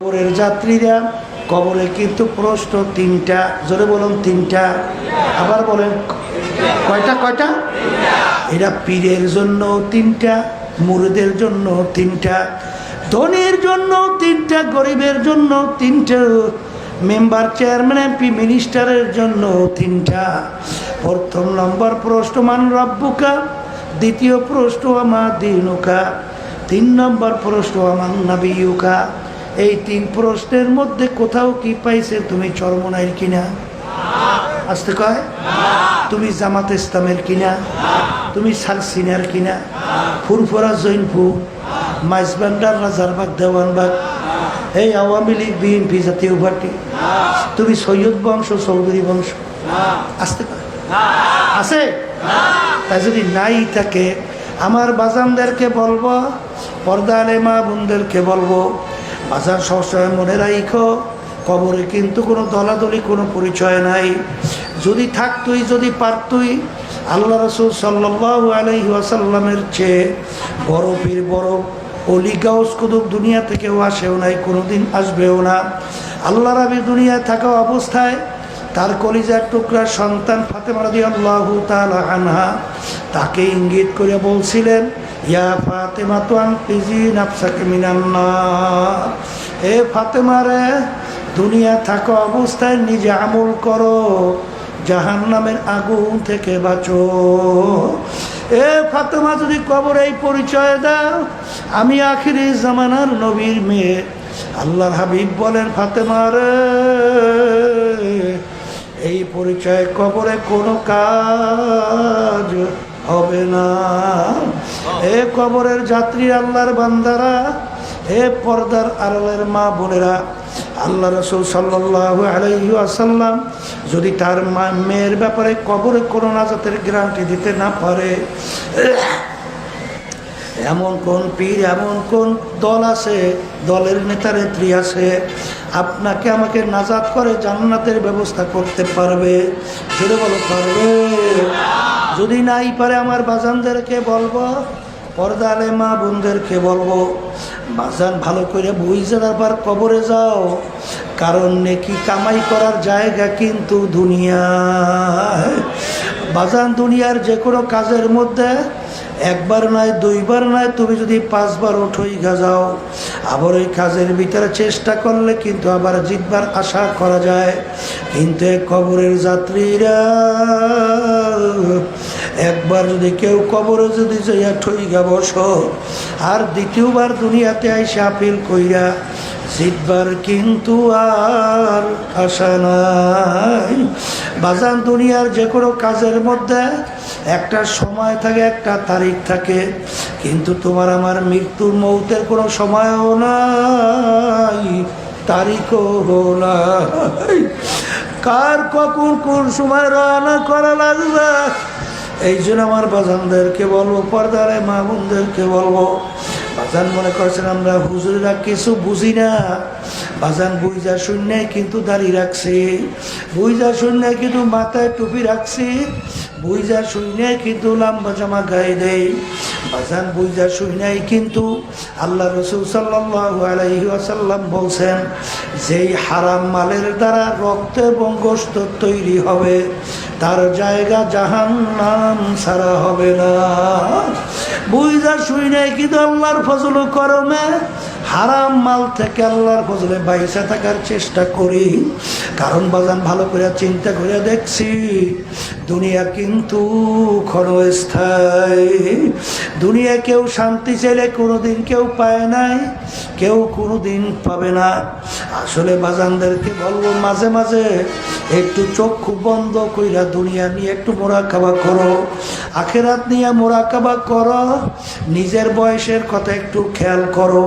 কবরের যাত্রীরা, কবরে কিন্তু প্রশ্ন তিনটা, জোরে বলুন তিনটা, আবার বলেন কয়টা কয়টা? এরা পীরের জন্য তিনটা, মুরদের জন্য তিনটা, ধনীর জন্য তিনটা, গরিবের জন্য তিনটা, মেম্বার চেয়ারম্যান, এমপি, মিনিস্টারের জন্য তিনটা। প্রথম নম্বর প্রশ্ন, মান রব্বুকা? দ্বিতীয় প্রশ্ন আমার দিনুকা? তিন নম্বর প্রশ্ন আমার নাবিউকা এই তিন প্রশ্নের মধ্যে কোথাও কি পাইছে তুমি চরমনাইর কিনা? আসতে কয়। তুমি জামাত ইসলামের কিনা? তুমি সালসিনার কিনা? ফুরফুরা জৈনফু, মাইজবান্ডার, রাজারবাগ, দেওয়ানবাগ, এই আওয়ামী লীগ, বিএনপি জাতীয় পার্টি। তুমি সৈয়দ বংশ, চৌধুরী বংশ। আসতে কয়। আছে? তাই যদি নাই থাকে, আমার বাজানদেরকে বলব পর্দা আলে মা বোনদেরকে বলব বাজার সবসময় মনে রাখো কবরে কিন্তু কোনো দলাদলি, কোনো পরিচয় নাই। যদি থাকতুই, যদি পারতুই, আল্লাহ রসুল সাল্লাহ আলহি আসাল্লামের চেয়ে বড় পীর, বড় অলি গাউস কুদুব দুনিয়া থেকেও আসেও নাই, কোনোদিন আসবেও না। আল্লাহ রাবি দুনিয়ায় থাকা অবস্থায় তার কলিজার টুকরা সন্তান ফাতেমা রাদি আল্লাহ আনহা তাকে ইঙ্গিত করে বলছিলেন ইয়া ফাতেমা তো আনপিজি নাফসাকে মিনান্না এ ফাতেমা রে, দুনিয়া থাকা অবস্থায়, নিজে আমল করো জাহান নামের আগুন থেকে বাঁচো। এ ফাতেমা, যদি কবর এই পরিচয় দাও, আমি আখিরি জামানার নবীর মেয়ে। আল্লাহর হাবিব বলেন, ফাতেমা রে, এই পরিচয় কবরে কোনো কাজ হবে না। এ কবরের যাত্রী আল্লাহর বান্দারা হে পর্দার আড়ালের মা বোনেরা, আল্লাহ রসুল সাল্লাহ আলাইহি আসাল্লাম যদি তার মা, মেয়ের ব্যাপারে কবরে কোনো নাজাতের গ্যারান্টি দিতে না পারে, এমন কোন পীর, এমন কোন দল আছে, দলের নেতা, নেত্রী আছে, আপনাকে আমাকে নাজাত করে জান্নাতের ব্যবস্থা করতে পারবে? সেটা বলো, পারবে? যদি নাই পারে আমার বাজানদেরকে বলব পর্দা আলে মা বোনদেরকে বলব, বাজান ভালো করে বুঝে তারপর কবরে যাও। কারণ নেকি কামাই করার জায়গা কিন্তু দুনিয়া বাজান দুনিয়ার যে কোনো কাজের মধ্যে একবার নয়, দুইবার নয়, তুমি যদি পাঁচবার উঠোই যাও আবার ওই কাজের ভিতরে চেষ্টা করলে কিন্তু আবার জিতবার আশা করা যায়। কিন্তু কবরের যাত্রীরা, একবার যদি কেউ কবরে যদি যাইয়া ঠইগা বস, আর দ্বিতীয়বার দুনিয়াতে আইসা আপিল কইরা জিতবার কিন্তু আর আশা নাই। বাজান দুনিয়ার যে কোনো কাজের মধ্যে একটা সময় থাকে, একটা তারিখ থাকে, কিন্তু তোমার আমার মৃত্যুর মৌতের কোনো সময়ও নাই, তারিখও নাই। কার কখন কোন সময় রান্না করা লাগবে? এই জন্য আমার বাজানদেরকে বলব, পর্দারে মা বোনদেরকে বলব বাজান মনে করছেন, আমরা হুজুরিরা কিছু বুঝি না। বাজান বুঝা শূন্য কিন্তু দাড়ি রাখছে, বুঝা শূন্য কিন্তু মাথায় টুপি রাখছে, বুঝা শূন্য কিন্তু লম্বা জামা গায়ে দেয়। বাজান বুঝা শূন্যই কিন্তু আল্লাহ রসুল সাল্লাহ আলাইহি বলছেন, যেই হারাম মালের দ্বারা রক্ত এবং গোস্ত তৈরি হবে তার জায়গা জাহান নাম সারা হবে না। বুঝা শুই নাই কিন্তু আল্লাহর ফজল করমে। হারাম মাল থেকে আল্লাহর ফজলে বাইসা থাকার চেষ্টা করি। কারণ বাজান ভালো করে চিন্তা করে দেখছি, দুনিয়া কিন্তু ক্ষণস্থায়ী। দুনিয়া কেউ শান্তি চাইলে কোনোদিন কেউ পায় নাই, কেউ কোনোদিন পাবে না। আসলে বাজানদেরকে বলব, মাঝে মাঝে একটু চক্ষু বন্ধ কইরা দুনিয়া নিয়ে একটু মোরাকাবা করো। আখেরাত নিয়ে মোরাকাবা করো। নিজের বয়সের কথা একটু খেয়াল করো।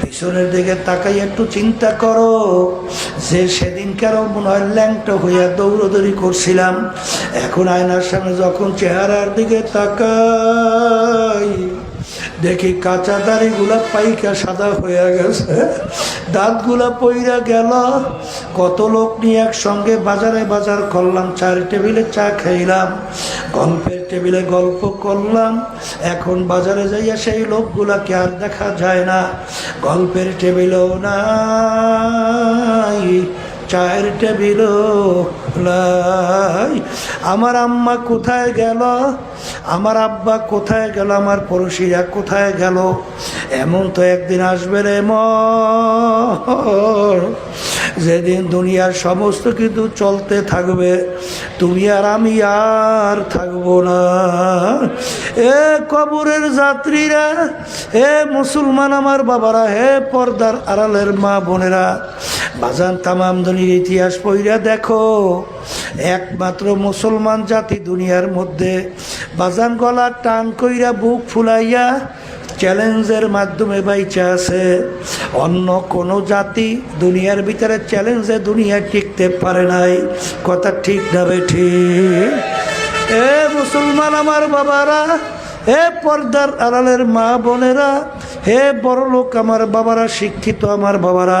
পিছনের দিকে তাকাই একটু চিন্তা করো। যে সেদিন কেন মনে হয় ল্যাংটা হইয়া দৌড়দৌড়ি করছিলাম। এখন আয়নার সামনে যখন চেহারার দিকে তাকাই, দেখি কাঁচা দাড়িগুলা পাইকা সাদা হয়ে গেছে। দাঁতগুলা পইরা গেল। কত লোক নিয়ে একসঙ্গে বাজারে বাজার করলাম, চার টেবিলে চা খাইলাম, গল্পের টেবিলে গল্প করলাম। এখন বাজারে যাইয়া সেই লোকগুলাকে আর দেখা যায় না, গল্পের টেবিলেও নাই। চায়ের নাই আমার আম্মা কোথায় গেল? আমার আব্বা কোথায় গেল? আমার পড়োশিরা কোথায় গেল? এমন তো একদিন আসবে রে মর যেদিন দুনিয়ার সমস্ত কিছু চলতে থাকবে, তুমি আর আমি আর থাকব না। এ কবরের যাত্রীরা হে মুসলমান আমার বাবারা, হে পর্দার আড়ালের মা বোনেরা, বাজান তামাম দুনির ইতিহাস পইরা দেখো, একমাত্র মুসলমান জাতি দুনিয়ার মধ্যে, বাজান গলা টান কইরা বুক ফুলাইয়া চ্যালেঞ্জের মাধ্যমে বাইচা আছে। অন্য কোনো জাতি দুনিয়ার ভিতরে চ্যালেঞ্জে দুনিয়া টিকতে পারে নাই। কথা ঠিক না ঠিক। এ মুসলমান আমার বাবারা হে পর্দার আড়ালের মা বোনেরা, হে বড় লোক আমার বাবারা, শিক্ষিত আমার বাবারা,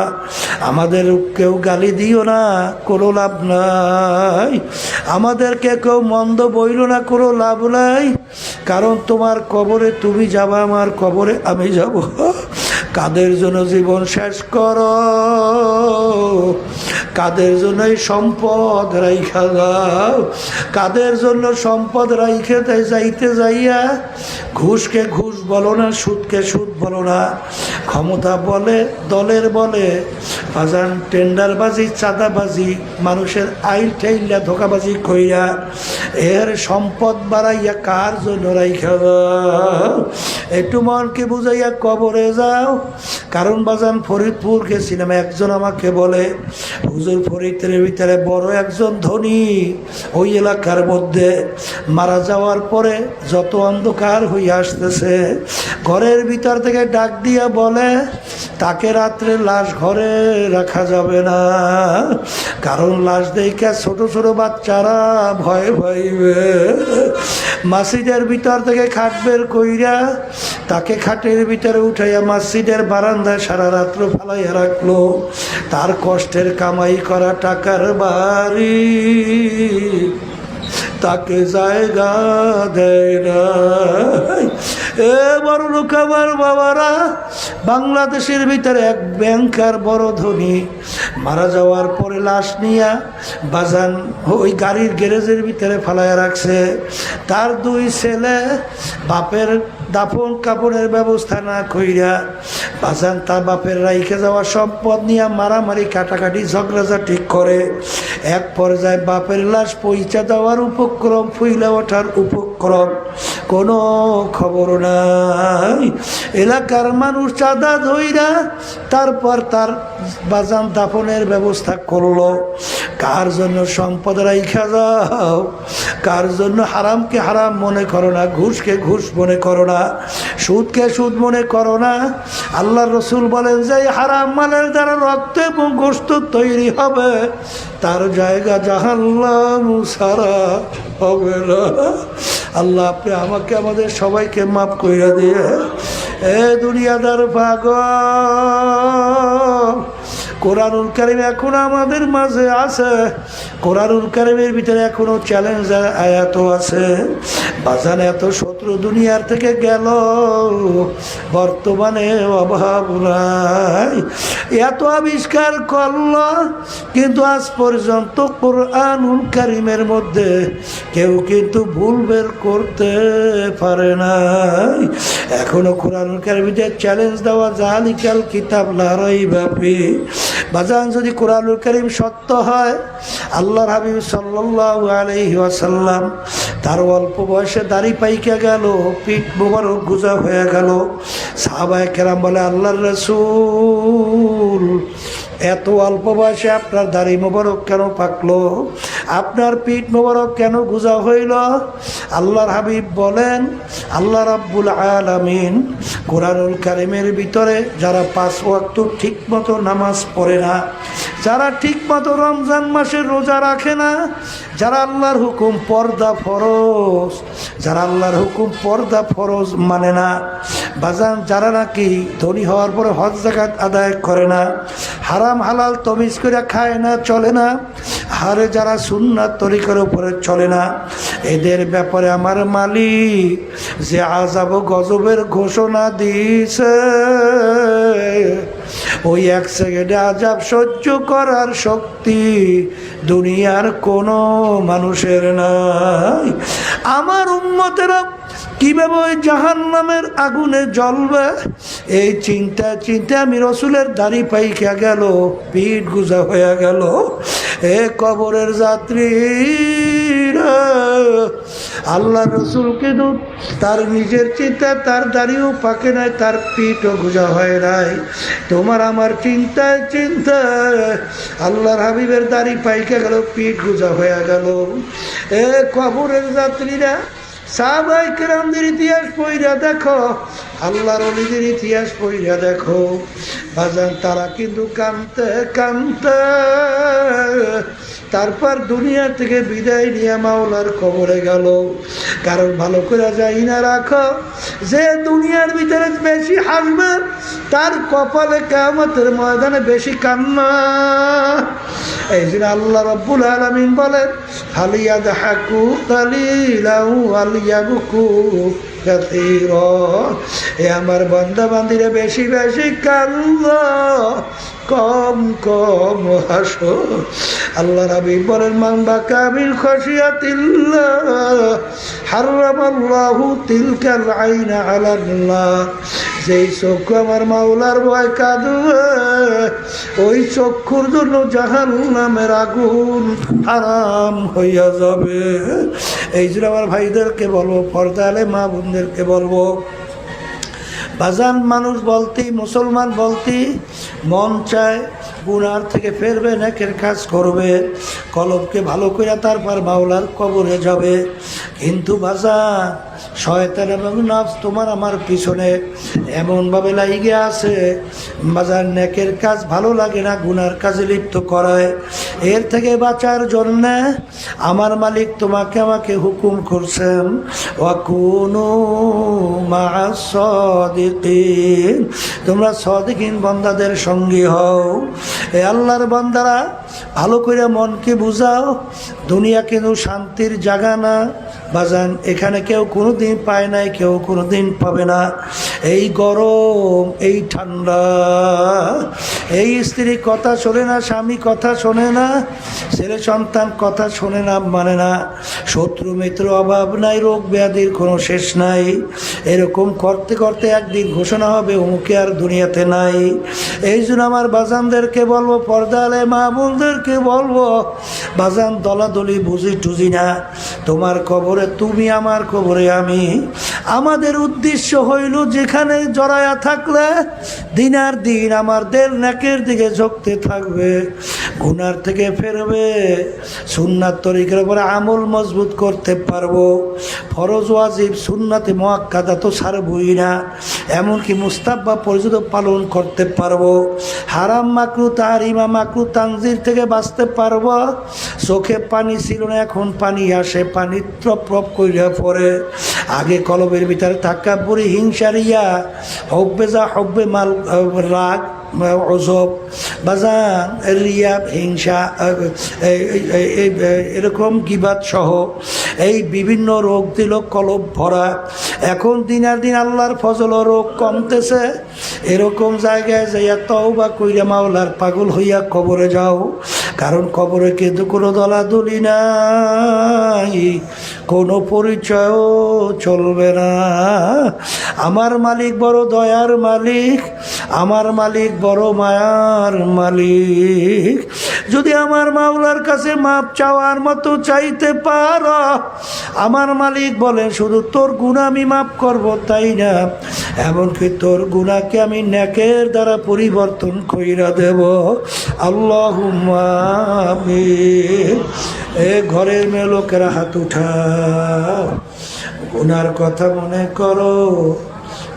আমাদের কেউ গালি দিও না, কোনো লাভ নাই। আমাদেরকে কেউ মন্দ বইল না, কোনো লাভ নাই। কারণ তোমার কবরে তুমি যাবা আমার কবরে আমি যাব। কাদের জন্য জীবন শেষ করো? কাদের জন্য এই সম্পদ রাইখা যাও কাদের জন্য সম্পদ রাইখে তাই যাইতে যাইয়া? ঘুষকে ঘুষ বলো না, সুদকে সুদ বলো না। ক্ষমতা বলে, দলের বলে। বাজান টেন্ডারবাজি, চাঁদাবাজি, মানুষের আইল ঠেইলা ধোকাবাজি কইরা এর সম্পদ বাড়াইয়া কার জন্য রাইখা যাও একটু মনকে বুঝাইয়া কবরে যাও। কারণ বাজান ফরিদপুর গেছিলাম একজন আমাকে বলে, হুজুর ফরিদের ভিতরে বড় একজন ধনী ওই এলাকার মধ্যে মারা যাওয়ার পরে যত অন্ধকার হয়ে আসতেছে, ঘরের ভিতর থেকে ডাক দিয়া বলে, তাকে রাত্রে লাশ ঘরে রাখা যাবে না। কারণ লাশ দেখে ছোট ছোট বাচ্চারা ভয় পাইবে। মাসিদের ভিতর থেকে খাট বের কইরা তাকে খাটের ভিতরে উঠাইয়া মসজিদের বারান্দায় সারা রাত্র ফালাইয়া রাখল। তার কষ্টের কামাই করা টাকার বাড়ি। তাকে জায়গা দেয় না এ বড় লোক আমার বাবারা, বাংলাদেশের ভিতরে এক ব্যাংকার বড় ধনী। মারা যাওয়ার পরে লাশ নিয়া বাজান ওই গাড়ির গ্যারেজের ভিতরে ফালাইয়া রাখছে। তার দুই ছেলে, বাপের দাফন কাপড়ের ব্যবস্থা না কইরা বাজান তার বাপের রাইখে যাওয়া সম্পদ নিয়ে মারামারি কাটাকাটি ঝগড়াঝাটি করে। এক পর্যায়ে বাপের লাশ পইচা দেওয়ার উপক্রম, ফুইলে ওঠার উপক্রম। কোনো খবর নাই। এলাকার মানুষ চাঁদা ধইরা তারপর তার বাজান দাফনের ব্যবস্থা করল। কার জন্য সম্পদ রাইখা যাও? কার জন্য হারামকে হারাম মনে করো না, ঘুষকে ঘুষ মনে করো না, সুদকে সুদ মনে করো না? আল্লাহ রসুল বলেন, যে হারাম মালের দ্বারা রক্ত এবং গোস্ত তৈরি হবে, তার জায়গা জাহান্নাম সারা হবে না। আল্লাহ আপনি আমাকে, আমাদের সবাইকে মাফ কইরা দিয়ে, এ দুনিয়াদার ভাগ কোরআনুল কারিম এখন আমাদের মাঝে আছে, কোরআনুল কারিমের ভিতরে এখনও চ্যালেঞ্জ আয়াত আছে, বাজান এত শত্রু দুনিয়ার থেকে গেল। বর্তমানে অভাব নাই। এত আবিষ্কার করল, কিন্তু আজ পর্যন্ত কোরআনুল কারিমের মধ্যে কেউ কিন্তু ভুল বের করতে পারে নাই। এখনও কোরআনুল কারিমের চ্যালেঞ্জ দেওয়া জালিকাল কিতাব লারাই ব্যাপী বাজান, যদি কোরআনুল করিম সত্য হয়, আল্লাহর হাবিব সাল্লাহ আলহি আসাল্লাম তার অল্প বয়সে দাড়ি পাইকা গেল, পিঠ মোবারক গুজা হয়ে গেল। সাহাবায় কেরাম বলে, আল্লাহর রসুল, এত অল্প বয়সে আপনার দাড়ি মোবারক কেন পাকলো? আপনার পিঠ মোবারক কেন গুজা হইল? আল্লাহর হাবিব বলেন, আল্লাহ রাব্বুল আলামিন কোরআনুল কারিমের ভিতরে যারা পাঁচ ওয়াক্ত ঠিক মতো নামাজ পড়ে না যারা ঠিক মতো রমজান মাসের রোজা রাখে না, যারা আল্লাহর হুকুম পর্দা ফরজ, যারা আল্লাহর হুকুম পর্দা ফরজ মানে না, বাজান যারা নাকি ধনী হওয়ার পরে হজ জাকাত আদায় করে না, হারাম হালাল তমিজ করে খায় না, চলে না, হারে যারা সুন্নাত তরিকার উপরে চলে না, এদের ব্যাপারে আমার মালিক যে আজাব গজবের ঘোষণা দিয়েছে। ওই এক সেকেন্ডে আজাব সহ্য করার শক্তি দুনিয়ার কোনো মানুষের নাই। আমার উন্মতেরা কীভাবে ওই জাহান নামের আগুনে জ্বলবে? এই চিন্তা চিন্তা আমি রসুলের দাড়ি পাইকা গেল, পিঠ গুজা হয়ে গেল। এ কবরের যাত্রী আল্লাহ রসুল কিন্তু তার নিজের চিন্তা, তার দাড়িও পাকে নাই, তার পিঠও গুজা হয় নাই। তোমার আমার চিন্তায় চিন্তা আল্লাহর হাবিবের দাড়ি পাইকা গেল, পিঠ গুজা হয়ে গেল। এ কবরের যাত্রীরা, সাহাবাই কেরামদের ইতিহাস পইরা দেখো, আল্লাহর অলিদের ইতিহাস পইরা দেখো। তারা কিন্তু কানতে কানতে তারপর দুনিয়া থেকে বিদায় নিয়ে মাওলার কবরে গেল। কারণ ভালো করে যাই না রাখো, যে দুনিয়ার ভিতরে বেশি হাসবে, তার কপালে কামতের ময়দানে বেশি কান্না। এই জন্য আল্লাহ রব্বুল আলমিন বলেন হালিয়াদ হাকু কালিলাউ আলিয়াবুকু কাসীর এ আমার বান্দা বান্দিরে বেশি বেশি কান্দ। কম কম হাসো। আল্লাহ রাবি বলেন, মান বা কামিল খসিয়াতিল্লাহ হারামাল্লাহু তিলকাল আইনা আলাল্লাহ। যেই চক্ষু আমার মাওলার ভয় কাঁদবে ওই চক্ষুর জন্য জাহান নামের আগুন আরাম হইয়া যাবে। এই জন্য আমার ভাইদেরকে বলব, পর্দালে মা বোনদেরকে বলব, বাজান মানুষ বলতি, মুসলমান বলতি, মন চায় গুনার থেকে ফেরবে, নেকের কাজ করবে, কলবকে ভালো করে তারপর মাওলার কবরে যাবে। কিন্তু বাজান শয়তান এবং নফস তোমার আমার পিছনে এমনভাবে লাইগে আছে। বাজার নেকের কাজ ভালো লাগে না, গুনার কাজে লিপ্ত করায়। এর থেকে বাঁচার জন্যে আমার মালিক তোমাকে আমাকে হুকুম করছেন তোমরা সদিকিন বন্দাদের সঙ্গী হও। এ আল্লাহর বান্দারা ভালো করে মনকে বুঝাও দুনিয়া কিন্তু শান্তির জায়গা না। বাজান, এখানে কেউ কোনো দিন পায় নাই, কেউ কোনো দিন পাবে না। এই গরম, এই ঠান্ডা, এই স্ত্রী কথা শোনে না, স্বামী কথা শোনে না, ছেলে সন্তান কথা শোনে না মানে না। শত্রু, মিত্র, অভাব নাই, রোগ ব্যাধির কোনো শেষ নাই। এরকম করতে করতে একদিন ঘোষণা হবে, অমুকে আর দুনিয়াতে নাই। এই জন্য আমার বাজানদেরকে বলব, পর্দালে মা বোনদেরকে বলব, বাজান দলাদলি বুঝি টুঝি না। তোমার কবরে, তুমি আমার কবরে আমি। আমাদের উদ্দেশ্য হইল যেখানে জড়ায়া থাকলে দিনার দিন আমার দের নাকের দিকে ঝুঁকতে থাকবে। গুনার থেকে ফেরবে, সুন্নাত তরিকের উপরে আমল মজবুত করতে পারব। ফরজ, ওয়াজিব, সুন্নাতে মোয়াক্কাদা তো ছাড়বই না। এমনকি মুস্তাব্বা পরিচিত পালন করতে পারব। হারাম মাকরু তাহারিমা মাকরু তানজির থেকে বাঁচতে পারব। চোখে পানি ছিল না, এখন পানি আসে, পানি প্রপ কইরা পরে আগে কলবের ভিতরে থাকা বুড়ি হিংসারিয়া হব্বে যা হব্বে মাল রাগ অজব বাজান রিয়া, হিংসা এরকম কিবাদ সহ এই বিভিন্ন রোগ দিল কলব ভরা। এখন দিনার দিন আল্লাহর ফজল রোগ কমতেছে। এরকম জায়গায় যাইয়া তও বা কইরা মাওলার পাগল হইয়া কবরে যাও। কারণ কবরে কিন্তু কোনো দলাদলি নাই, কোনো পরিচয়ও চলবে না। আমার মালিক বড় দয়ার মালিক, আমার মালিক বড় মায়ার মালিক। যদি আমার মাওলার কাছে মাপ চাওয়ার মতো চাইতে পার, আমার মালিক বলেন, শুধু তোর গুণা আমি মাপ করব তাই না? এমনকি তোর গুণাকে আমি ন্যাকের দ্বারা পরিবর্তন কইরা দেব। আল্লাহ এ ঘরের মেয়ে লোকেরা হাত উঠা গুনার কথা মনে করো।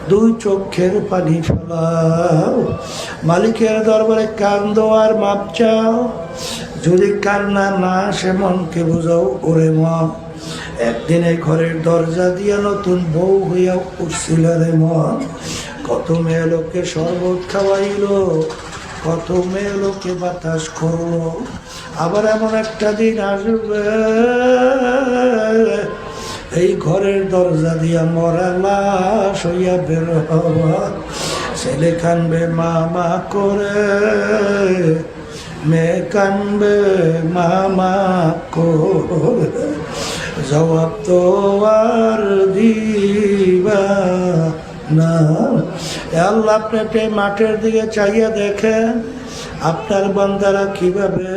দুই চোখের পানি ফেলাও। মালিকের দরবারে কান্দ আর মাপ চাও। যদি কান্না না সে মনকে বুঝাও ওরে মন একদিনে ঘরের দরজা দিয়া নতুন বউ হইয়া উঠছিল রে মন কত মেয়ে লোককে শরবত খাওয়াইলো, কত মেয়ে লোককে বাতাস করল। আবার এমন একটা দিন আসবে এই ঘরের দরজা দিয়া মরা লাশ হইয়া বের হওয়া। ছেলে কানবে, মামা করে। মেয়ে কানবে, মামা করে। জবাব তো আর দিবা না। আল্লাহ এই মাঠের দিকে চাইয়া দেখেন। আপনার বান্দারা কীভাবে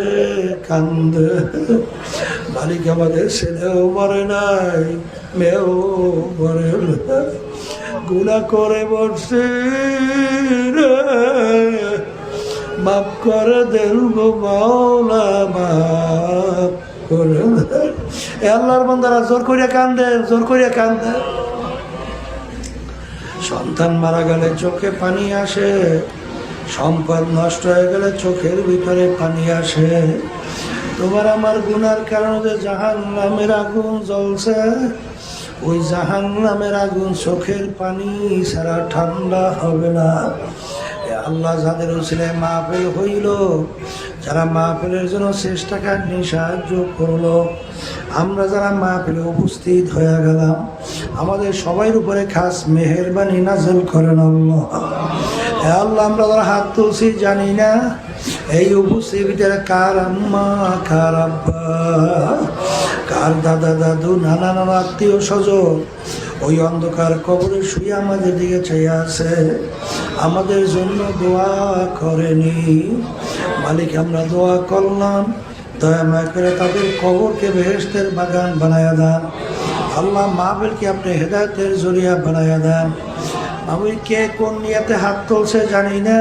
কান্দে? মালিক আমাদের ছেলেও মরে নাই, মেয়েও মরে গুণা করে বসে মাফ করে দেন গো মাওলা, মাফ করে এ আল্লাহর বান্দারা জোর করিয়া কান্দে, জোর করিয়া কান্দে। সন্তান মারা গেলে চোখে পানি আসে সম্পদ নষ্ট হয়ে গেলে চোখের ভিতরে পানি আসে। তোমার আমার গুনার কারণে জাহান নামের আগুন জ্বলছে। ওই জাহান নামের আগুন চোখের পানি ছাড়া ঠান্ডা হবে না। আল্লাহ যাদের উচিলে মাহফিল হইল, যারা মাহফিলের জন্য চেষ্টা কাটনি সাহায্য করল, আমরা যারা মাহফিলে উপস্থিত হয়ে গেলাম, আমাদের সবার উপরে খাস মেহেরবানি নাজল করেন আল্লাহ। আল্লাহ, আমরা যারা হাত তুলছি, জানি না। এই উপস্থিতির কার আম্মা, কার কার দাদা, দাদু, নানা নানা আত্মীয় স্বজন? ওই অন্ধকার কবরে শুয়ে আমাদের দিকে চাইয়া আছে। আমাদের জন্য দোয়া করেনি। মালিক, আমরা দোয়া করলাম। দয়া করে তাদের কবরকে বেহেস্তের বাগান বানায়া দেন। আল্লাহ মাহবিলকে আপনি হেদায়তের জরিয়া বানায় দেন। আমি কে কোন নিয়াতে হাত তুলছে জানি না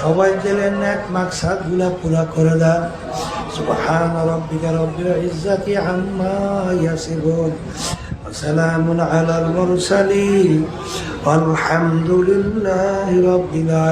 সবাই দিলেন এক মাকসাদ গুলা পুরা করে দেন سبحان ربك رب العزة عما يصفون وسلام على المرسلين والحمد لله رب العالمين